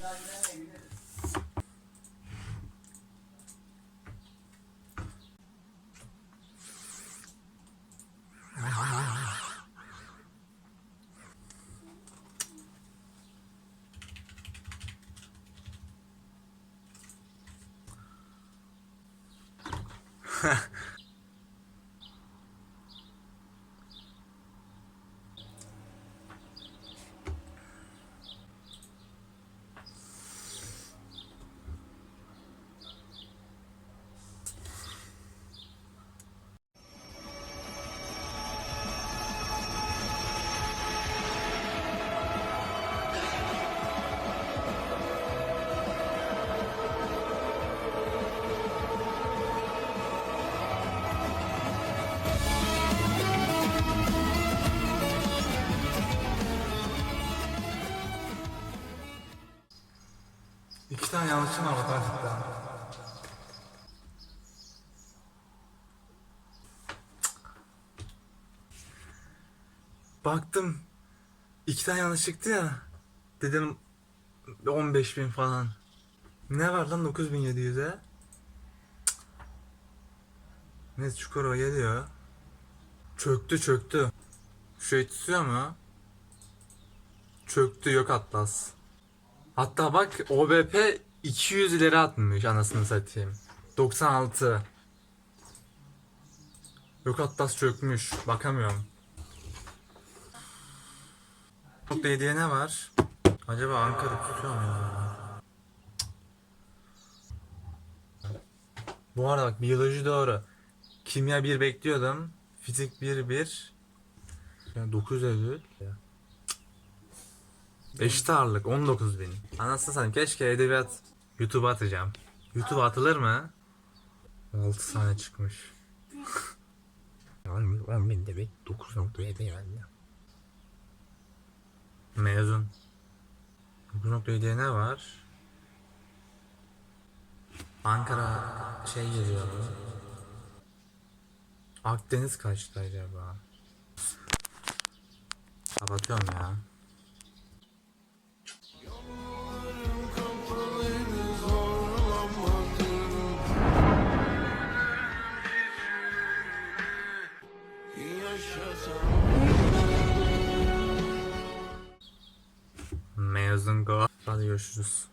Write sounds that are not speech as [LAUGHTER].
Ha [LAUGHS] İki tane yanlışım var matematikten. Baktım iki tane yanlış çıktı ya. Dedim 15 bin falan. Ne var lan 9700'e? Ne Çukurova geliyor. Çöktü çöktü. Şey tutuyor mu? Çöktü yok Atlas. Hatta bak OBP 200 ileri atmış anasını satayım. 96. Yok Atlas çökmüş. Bakamıyorum. Nokta hediye ne var? Acaba Ankara tutuyor mu? Bu arada bak biyoloji doğru. Kimya 1 bekliyordum. Fizik 1 1. Yani 9 Eylül. Eşit ağırlık 19 bin. Anasını satayım keşke edebiyat YouTube'a atacağım. YouTube atılır mı? 6 tane çıkmış. Yani ben ben de bir 9.7 yani. Mezun. 9.7'ye ne var? Ankara şey yazıyor. Akdeniz kaçtı acaba? Kapatıyorum ya. Mezun go. Hadi görüşürüz.